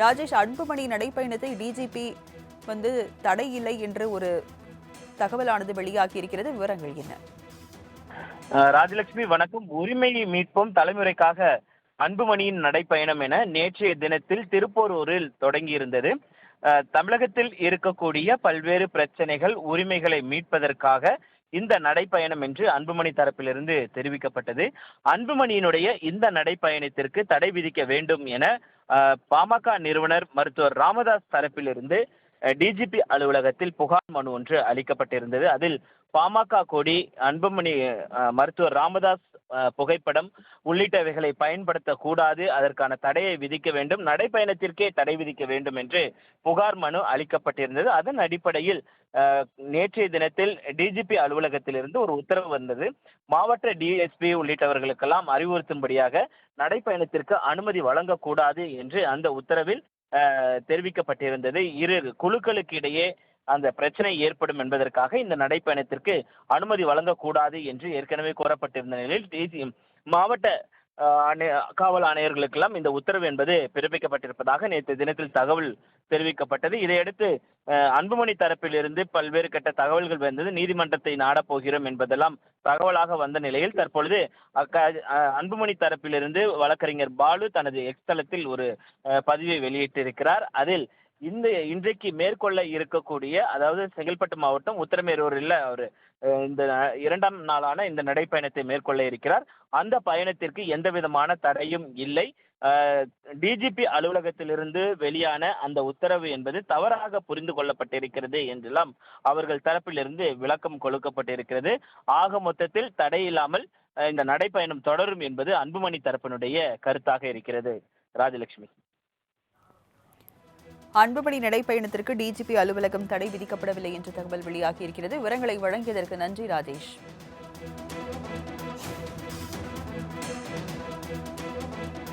Rajesh Anbumani நடைப்பயணத்தை DGP வந்து தடை இல்லை என்று ஒரு தகவலானது வெளியாகி இருக்கிறது. விவரங்கள் என்ன? ராஜலட்சுமி வணக்கம். உரிமை மீட்போம் தலைமுறைக்காக அன்புமணியின் நடைப்பயணம் என நேற்றைய தினத்தில் திருப்போரூரில் தொடங்கியிருந்தது. தமிழகத்தில் இருக்கக்கூடிய பல்வேறு பிரச்சனைகள் உரிமைகளை மீட்பதற்காக இந்த நடைப்பயணம் என்று அன்புமணி தரப்பிலிருந்து தெரிவிக்கப்பட்டது. அன்புமணியினுடைய இந்த நடைப்பயணத்திற்கு தடை விதிக்க வேண்டும் என பாமக நிறுவனர் மருத்துவர் ராமதாஸ் தரப்பிலிருந்து டிஜிபி அலுவலகத்தில் புகார் மனு ஒன்று அளிக்கப்பட்டிருந்தது. அதில் பாமக கொடி அன்புமணி மருத்துவர் ராமதாஸ் புகைப்படம் உள்ளிட்டவைகளை பயன்படுத்தக்கூடாது. அதற்கான தடையை விதிக்க வேண்டும். நடைப்பயணத்திற்கே தடை விதிக்க வேண்டும் என்று புகார் மனு அளிக்கப்பட்டிருந்தது. அதன் அடிப்படையில் நேற்றைய தினத்தில் டிஜிபி அலுவலகத்திலிருந்து ஒரு உத்தரவு வந்தது. மாவட்ட டிஎஸ்பி உள்ளிட்டவர்களுக்கெல்லாம் அறிவுறுத்தும்படியாக நடைப்பயணத்திற்கு அனுமதி வழங்கக்கூடாது என்று அந்த உத்தரவில் தெரிவிக்கப்பட்டிருந்தது. இரு குழுக்களுக்கு இடையே அந்த பிரச்சனை ஏற்படும் என்பதற்காக இந்த நடைப்பயணத்திற்கு அனுமதி வழங்கக்கூடாது என்று ஏற்கனவே கூறப்பட்டிருந்த நிலையில் டிசி மாவட்ட காவல் ஆணையர்களுக்கெல்லாம் இந்த உத்தரவு என்பது பிறப்பிக்கப்பட்டிருப்பதாக நேற்று தினத்தில் தகவல் தெரிவிக்கப்பட்டது. இதையடுத்து அன்புமணி தரப்பிலிருந்து பல்வேறு கட்ட தகவல்கள் வந்தது. நீதிமன்றத்தை நாடப் போகிறோம் என்பதெல்லாம் தகவலாக வந்த நிலையில் தற்பொழுது அன்புமணி தரப்பிலிருந்து வழக்கறிஞர் பாலு தனது எக்ஸ்தலத்தில் ஒரு பதிவை வெளியிட்டிருக்கிறார். அதில் இந்த இன்றைக்கு மேற்கொள்ள இருக்கக்கூடிய அதாவது செங்கல்பட்டு மாவட்டம் உத்தரமேரூரில் அவர் இந்த இரண்டாம் நாளான இந்த நடைப்பயணத்தை மேற்கொள்ள இருக்கிறார். அந்த பயணத்திற்கு எந்த விதமான தடையும் இல்லை. டிஜிபி அலுவலகத்திலிருந்து வெளியான அந்த உத்தரவு என்பது தவறாக புரிந்து கொள்ளப்பட்டிருக்கிறது என்றெல்லாம் அவர்கள் தரப்பிலிருந்து விளக்கம் கொடுக்கப்பட்டிருக்கிறது. ஆக மொத்தத்தில் தடை இல்லாமல் இந்த நடைப்பயணம் தொடரும் என்பது அன்புமணி தரப்பினுடைய கருத்தாக இருக்கிறது. ராஜலட்சுமி. அன்புமணி நடைப்பயணத்திற்கு டிஜிபி அலுவலகம் தடை விதிக்கப்படவில்லை என்ற தகவல் வெளியாகியிருக்கிறது. விவரங்களை வழங்கியதற்கு நன்றி ராஜேஷ்.